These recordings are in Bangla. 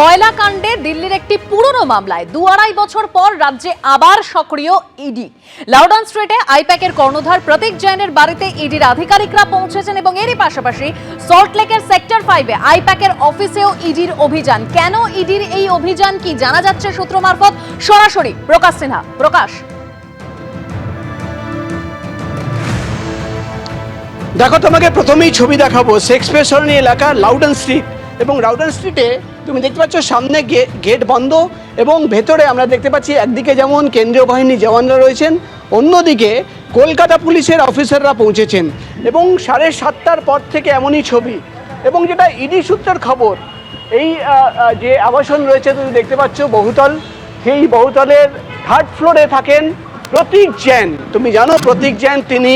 কয়লা কাণ্ডে দিল্লির একটি পুরনো মামলায় দু আড়াই বছর পর রাজ্যে আবার সক্রিয় ইডি। লাউডন স্ট্রিটে আইপ্যাকের কর্ণধার প্রতীক জৈনের বাড়িতে ইডির আধিকারিকরা পৌঁছেছেন এবং এরই পাশাপাশি সল্টলেকের সেক্টর ফাইভে আইপ্যাকের অফিসেও ইডির অভিযান। কেন ইডির এই অভিযান কি জানা যাচ্ছে সূত্র মারফত? সরাসরি প্রকাশ সিনহা। প্রকাশ। দেখো, তোমাকে প্রথমেই ছবি দেখাবো। শেক্সপিয়ার সরণি এলাকা লাউডন স্ট্রিট এবং লাউডন স্ট্রিটে তুমি দেখতে পাচ্ছ সামনে গেট বন্ধ এবং ভেতরে আমরা দেখতে পাচ্ছি একদিকে যেমন কেন্দ্রীয় বাহিনী জওয়ানরা রয়েছেন, অন্যদিকে কলকাতা পুলিশের অফিসাররা পৌঁছেছেন এবং সাড়ে সাতটার পর থেকে এমনই ছবি এবং যেটা ইডি সূত্রের খবর, এই যে আবাসন রয়েছে তুমি দেখতে পাচ্ছ বহুতল, সেই বহুতলের থার্ড ফ্লোরে থাকেন প্রতীক জৈন। তুমি জানো প্রতীক জৈন তিনি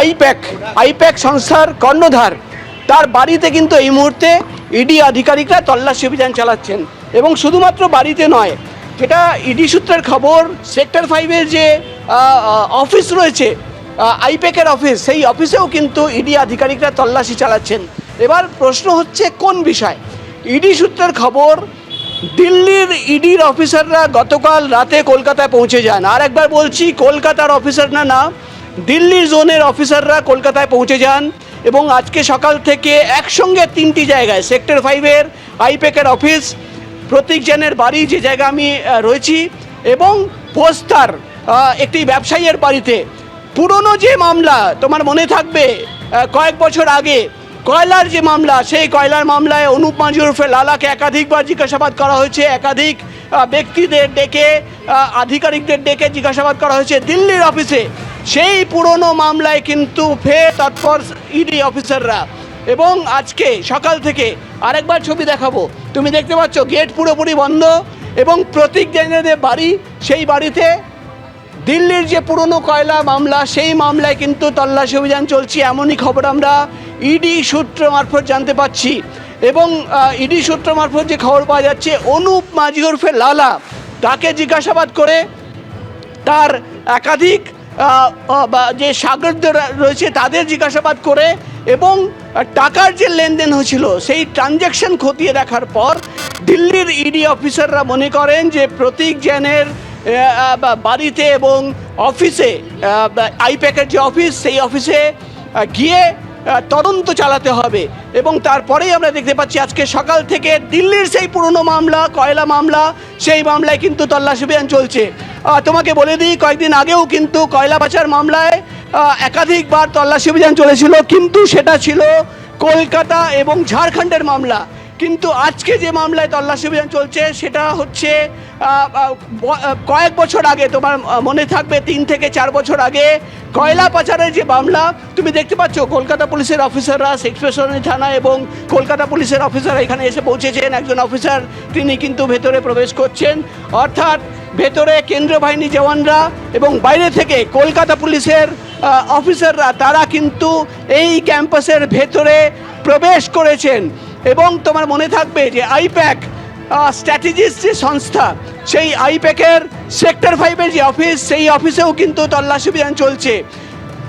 আইপ্যাক আইপ্যাক সংস্থার কর্ণধার। তার বাড়িতে কিন্তু এই মুহূর্তে ইডি আধিকারিকরা তল্লাশি অভিযান চালাচ্ছেন এবং শুধুমাত্র বাড়িতে নয়, যেটা ইডি সূত্রের খবর, সেক্টর ফাইভের যে অফিস রয়েছে আইপেকের অফিস, সেই অফিসেও কিন্তু ইডি আধিকারিকরা তল্লাশি চালাচ্ছেন। এবার প্রশ্ন হচ্ছে, কোন বিষয়? ইডি সূত্রের খবর, দিল্লির ইডির অফিসাররা গতকাল রাতে কলকাতায় পৌঁছে যান। আর একবার বলছি, কলকাতার অফিসার না না, দিল্লির জোনের অফিসাররা কলকাতায় পৌঁছে যান। এবং আজকে সকাল থেকে একসঙ্গে তিনটি জায়গায়, সেক্টর ফাইভের আইপ্যাকের অফিস প্রতীক জেনের বাড়ি যে জায়গা আমি রয়েছি এবং পোস্তার একটি ব্যবসায়ীর বাড়িতে। পুরনো যে মামলা, তোমার মনে থাকবে কয়েক বছর আগে, কয়লার যে মামলা, সেই কয়লার মামলায় অনুপ ওরফে লালাকে একাধিকবার জিজ্ঞাসাবাদ করা হয়েছে। একাধিক ব্যক্তিদের ডেকে আধিকারিকদের ডেকে জিজ্ঞাসাবাদ করা হয়েছে। দিল্লির অফিসে সেই পুরনো মামলায় কিন্তু ফের তৎপর ইডি অফিসাররা এবং আজকে সকাল থেকে আরেকবার ছবি দেখাবো। তুমি দেখতে পাচ্ছ, গেট পুরোপুরি বন্ধ এবং প্রতীক জৈনদের বাড়ি, সেই বাড়িতে দিল্লির যে পুরনো কয়লা মামলা, সেই মামলায় কিন্তু তল্লাশি অভিযান চলছে। এমনই খবর আমরা ইডি সূত্র মারফত জানতে পাচ্ছি। এবং ইডি সূত্র মারফত যে খবর পাওয়া যাচ্ছে, অনুপ মাঝি ওরফে লালা তাকে জিজ্ঞাসাবাদ করে তার একাধিক যে সাগরদের রয়েছে তাদের জিজ্ঞাসাবাদ করে এবং টাকার যে লেনদেন হয়েছিল সেই ট্রানজ্যাকশন খতিয়ে দেখার পর দিল্লির ইডি অফিসাররা মনে করেন যে প্রতীক বা বাড়িতে এবং অফিসে আইপ্যাকের যে অফিস সেই অফিসে গিয়ে তদন্ত চালাতে হবে এবং তারপরেই আমরা দেখতে পাচ্ছি আজকে সকাল থেকে দিল্লির সেই পুরনো মামলা, কয়লা মামলা, সেই মামলায় কিন্তু তল্লাশি অভিযান চলছে। তোমাকে বলে দিই, কয়েকদিন আগেও কিন্তু কয়লা পাচার মামলায় একাধিকবার তল্লাশি অভিযান চলেছিল, কিন্তু সেটা ছিল কলকাতা এবং ঝাড়খণ্ডের মামলা। কিন্তু আজকে যে মামলায় তল্লাশি অভিযান চলছে, সেটা হচ্ছে কয়েক বছর আগে, তোমার মনে থাকবে, তিন থেকে চার বছর আগে, কয়লা পাচারের যে মামলা, তুমি দেখতে পাচ্ছ, কলকাতা পুলিশের অফিসাররা সেক্সপ্রেশনী থানা এবং কলকাতা পুলিশের অফিসার এখানে এসে পৌঁছেছেন। একজন অফিসার, তিনি কিন্তু ভেতরে প্রবেশ করছেন। অর্থাৎ ভেতরে কেন্দ্রীয় বাহিনী জওয়ানরা এবং বাইরে থেকে কলকাতা পুলিশের অফিসাররা, তারা কিন্তু এই ক্যাম্পাসের ভেতরে প্রবেশ করেছেন। এবং তোমার মনে থাকবে যে আইপ্যাক স্ট্র্যাটেজিস্ট যে সংস্থা, সেই আইপ্যাকের সেক্টর ফাইভের যে অফিস, সেই অফিসেও কিন্তু তল্লাশি অভিযান চলছে।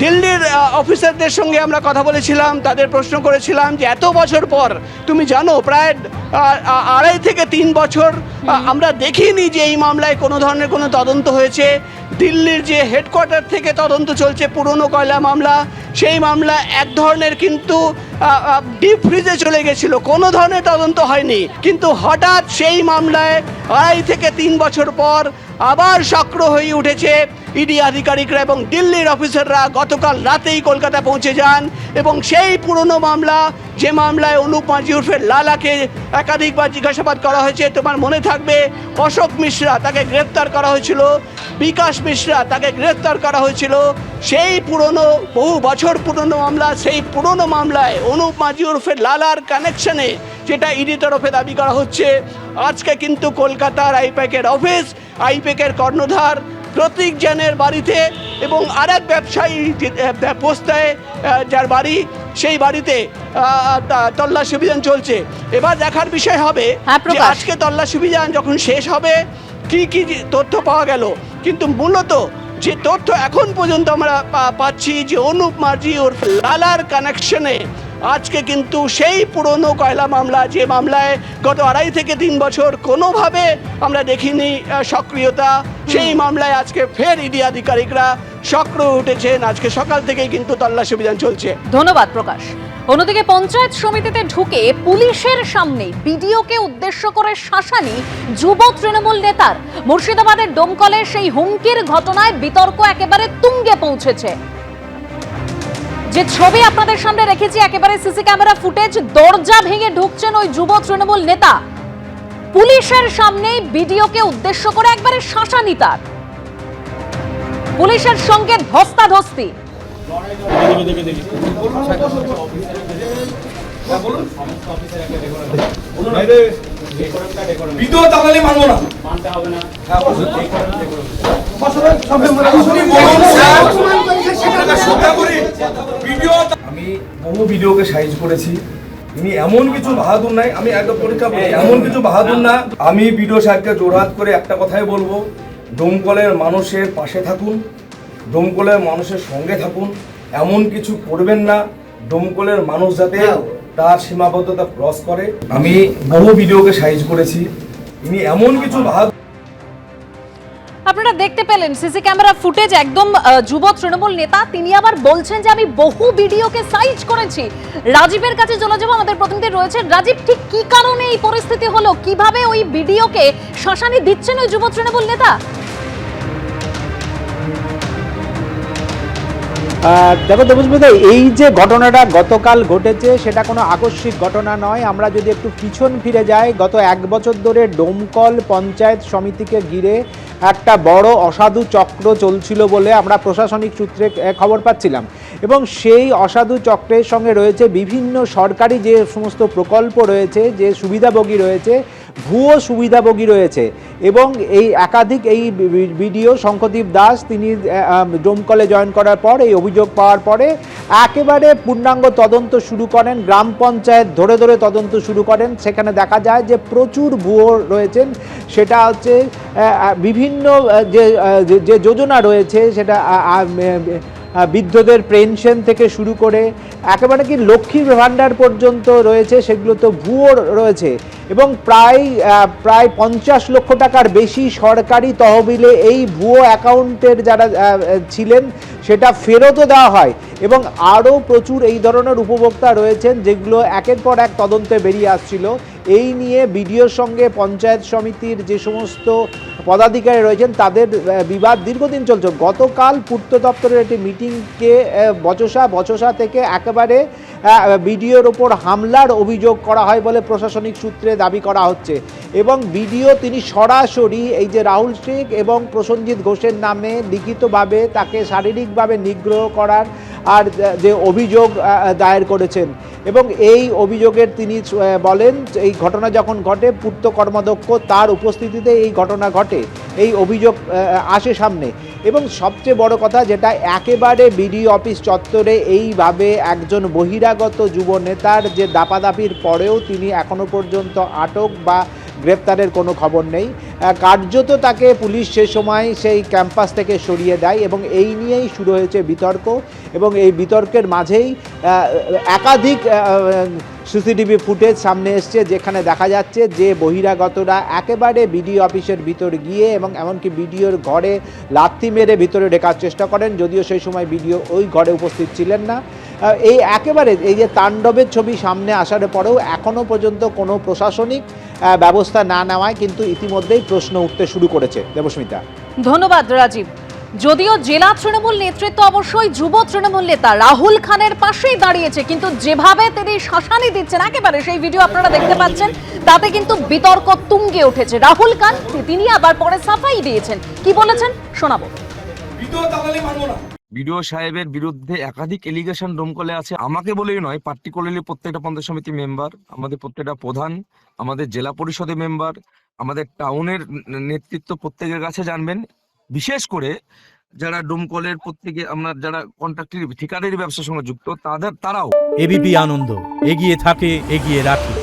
দিল্লির অফিসারদের সঙ্গে আমরা কথা বলেছিলাম তাদের প্রশ্ন করেছিলাম যে এত বছর পর তুমি জানো প্রায় আড়াই থেকে তিন বছর আমরা দেখিনি যে এই মামলায় কোনো ধরনের কোনো তদন্ত হয়েছে। দিল্লির যে হেডকোয়ার্টার থেকে তদন্ত চলছে পুরনো কয়লা মামলা সেই মামলা এক ধরনের কিন্তু ডিপ ফ্রিজে চলে গেছিল। কোনো ধরনের তদন্ত হয়নি। কিন্তু হঠাৎ সেই মামলায় আড়াই থেকে তিন বছর পর আবার সক্রিয় হয়ে উঠেছে ইডি আধিকারিকরা এবং দিল্লির অফিসাররা গতকাল রাতেই কলকাতা পৌঁছে যান এবং সেই পুরনো মামলা, যে মামলায় অনুপ মাঝি উর্ফের লালাকে একাধিকবার জিজ্ঞাসাবাদ করা হয়েছে, তোমার মনে থাকবে? অশোক মিশ্রা তাকে গ্রেপ্তার করা হয়েছিল, বিকাশ মিশ্রা তাকে গ্রেপ্তার করা হয়েছিল। সেই পুরনো, বহু বছর পুরনো মামলা, সেই পুরনো মামলায় অনুপ মাঝি উর্ফের লালার কানেকশনে যেটা ইডি তরফে দাবি করা হচ্ছে। আজকে কিন্তু কলকাতার আইপ্যাকের অফিস আইপ্যাকের কর্ণধার প্রতীক জৈনের বাড়িতে এবং আরেক ব্যবসায়ী যে- পোস্তায় যার বাড়ি সেই বাড়িতে তল্লাশি অভিযান চলছে। এবার দেখার বিষয় হবে হ্যাঁ, যে আজকে তল্লাশি অভিযান যখন শেষ হবে কি কি তথ্য পাওয়া গেল? কিন্তু মূলত যে তথ্য এখন পর্যন্ত আমরা পাচ্ছি যে অনুপ মাঝি ওর লালার কানেকশনে আজকে কিন্তু সেই পুরনো কয়লা মামলা যে মামলায় গত আড়াই থেকে তিন বছর কোনোভাবে আমরা দেখিনি সক্রিয়তা সেই মামলায় আজকে ফের ইডি আধিকারিকরা সক্রিয় উঠেছেন। আজকে সকাল থেকেই কিন্তু তল্লাশি অভিযান চলছে। ধন্যবাদ প্রকাশ। অন্যদিকে পঞ্চায়েত সমিতিতে ঢুকে পুলিশের সামনে বিডিওকে উদ্দেশ্য করে শাসানি যুব তৃণমূল নেতার। মুর্শিদাবাদের ডোমকলে সেই হুমকির ঘটনায় বিতর্ক একেবারে তুঙ্গে পৌঁছেছে। যে ছবি আপনাদের সামনে রেখেছি, একেবারে সিসি ক্যামেরা ফুটেজ, দরজা ভেঙে ঢুকছেন ওই যুব তৃণমূল নেতা। পুলিশের সামনে বিডিওকে উদ্দেশ্য করে একবারে শাসানি তার। পুলিশের সঙ্গে ধস্তাধস্তি। ভিডিও দালালি মানবো না। আপনি বলুন স্যার। আপনাকে শ্রদ্ধা করি ভিডিও আমি বহু ভিডিওকে সাইজ করেছি। আমি এমন কিছু বাহাদুর নাই। আমি একদম পরীক্ষা এমন কিছু বাহাদুর না। আমি ভিডিও সাহেবকে জোরহাত করে একটা কথাই বলব। দমকলের মানুষের পাশে থাকুন। দমকলের মানুষের সঙ্গে থাকুন। এমন কিছু করবেন না। দমকলের মানুষ যাতে তার সীমাবদ্ধতা ক্রস করে। আমি বহু ভিডিওকে সাইজ করেছি। ইনি এমন কিছু বাহাদুর আপনারা দেখতে পেলেন, সিসি ক্যামেরা ফুটেজ একদম যুব তৃণমূল নেতা। তিনি আবার বলছেন যে, আমি বহু ভিডিওকে সাইজ করেছি। রাজীবের কাছে চলে যাব। আমাদের প্রতিনিধি রয়েছে রাজীব, ঠিক কি কারণে এই পরিস্থিতি হলো? কীভাবে ওই ভিডিওকে শাসানি দিচ্ছেন ওই যুব তৃণমূল নেতা? দেখো দেবস্মিতা এই যে ঘটনাটা গতকাল ঘটেছে, সেটা কোনো আকস্মিক ঘটনা নয়। আমরা যদি একটু পিছন ফিরে যাই, গত এক বছর ধরে ডোমকল পঞ্চায়েত সমিতিকে ঘিরে একটা বড় অসাধু চক্র চলছিল বলে আমরা প্রশাসনিক সূত্রে খবর পাচ্ছিলাম। এবং সেই অসাধু চক্রের সঙ্গে রয়েছে বিভিন্ন সরকারি যে সমস্ত প্রকল্প রয়েছে, যে সুবিধাভোগী রয়েছে ভুয়ো সুবিধাভোগী রয়েছে এবং এই একাধিক এই বিডিও শঙ্খদীপ দাস, তিনি ডোমকলে জয়েন করার পর, এই অভিযোগ পাওয়ার পরে একেবারে পূর্ণাঙ্গ তদন্ত শুরু করেন, গ্রাম পঞ্চায়েত ধরে ধরে তদন্ত শুরু করেন। সেখানে দেখা যায় যে প্রচুর ভুয়ো রয়েছেন। সেটা হচ্ছে বিভিন্ন যে যে- যোজনা রয়েছে, সেটা বৃদ্ধদের পেনশন থেকে শুরু করে একেবারে কি লক্ষ্মীর ভাণ্ডার পর্যন্ত রয়েছে, সেগুলো তো ভুয়ো রয়েছে। এবং প্রায় প্রায় পঞ্চাশ লক্ষ টাকার বেশি সরকারি তহবিলে এই ভুয়ো অ্যাকাউন্টের যারা ছিলেন সেটা ফেরতও দেওয়া হয়। এবং আরও প্রচুর এই ধরনের উপভোক্তা রয়েছেন যেগুলো একের পর এক তদন্তে বেরিয়ে আসছিল। এই নিয়ে বিডিওর সঙ্গে পঞ্চায়েত সমিতির যে সমস্ত পদাধিকারী রয়েছেন, তাদের বিবাদ দীর্ঘদিন চলছে। গতকাল পূর্ত দপ্তরের একটি মিটিংকে বচসা বচসা থেকে একেবারে বিডিওর ওপর হামলার অভিযোগ করা হয় বলে প্রশাসনিক সূত্রে দাবি করা হচ্ছে। এবং বিডিও তিনি সরাসরি এই যে রাহুল শেখ এবং প্রসঞ্জিৎ ঘোষের নামে লিখিতভাবে তাকে শারীরিকভাবে নিগ্রহ করার আর যে অভিযোগ দায়ের করেছেন। এবং এই অভিযোগের তিনি বলেন এই ঘটনা যখন ঘটে, পূর্ত কর্মাধ্যক্ষ তার উপস্থিতিতে এই ঘটনা ঘটে, এই অভিযোগ আসে সামনে। এবং সবচেয়ে বড় কথা যেটা, একেবারে বিডি অফিস চত্বরে এইভাবে একজন বহিরাগত যুব নেতার যে দাপাদাপির পরেও তিনি এখনও পর্যন্ত আটক বা গ্রেপ্তারের কোনো খবর নেই। কার্যত তাকে পুলিশ সে সময় সেই ক্যাম্পাস থেকে সরিয়ে দেয় এবং এই নিয়েই শুরু হয়েছে বিতর্ক এবং এই বিতর্কের মাঝেই একাধিক সিসিটিভি ফুটেজ সামনে এসছে যেখানে দেখা যাচ্ছে যে বহিরাগতরা একেবারে বিডিও অফিসের ভিতর গিয়ে এবং এমনকি বিডিওর ঘরে লাথি মেরে ভিতরে ঢেকার চেষ্টা করেন, যদিও সেই সময় বিডিও ওই ঘরে উপস্থিত ছিলেন না। এই একেবারে এই যে তাণ্ডবের ছবি সামনে আসার পরেও এখনও পর্যন্ত কোনো প্রশাসনিক ব্যবস্থা না নেওয়ায় কিন্তু ইতিমধ্যেই প্রশ্ন উঠতে শুরু করেছে দেবস্মিতা। ধন্যবাদ রাজীব। যদিও জেলা তৃণমূল নেতৃত্ব অবশ্যই যুব তৃণমূল নেতা রাহুল খানের পাশেই দাঁড়িয়েছে কিন্তু যেভাবে তিনি শাসানি দিচ্ছেন একেবারে সেই ভিডিও আপনারা দেখতে পাচ্ছেন তাতে কিন্তু বিতর্ক তুঙ্গে উঠেছে। রাহুল খান তিনি আবার পরে সাফাই দিয়েছেন। কি বলেছেন? শোনাবো। ভিডিও মানবো না। বিডিও সাহেবের বিরুদ্ধে একাধিক এলিগেশন ডোমকলে আছে। আমাকে বলেই নয় পার্টিকুলারলি প্রত্যেকটা পঞ্চায়েত সমিতি মেম্বার আমাদের প্রত্যেকটা প্রধান, আমাদের জেলা পরিষদের মেম্বার আমাদের টাউনের নেতৃত্ব প্রত্যেকের কাছে জানবেন। বিশেষ করে যারা ডোমকলের প্রত্যেকে আমরা যারা কন্ট্রাক্টের ঠিকাদারি ব্যবসার সঙ্গে যুক্ত, তাদের, তারাও। এবিপি আনন্দ, এগিয়ে থাকে, এগিয়ে রাখে।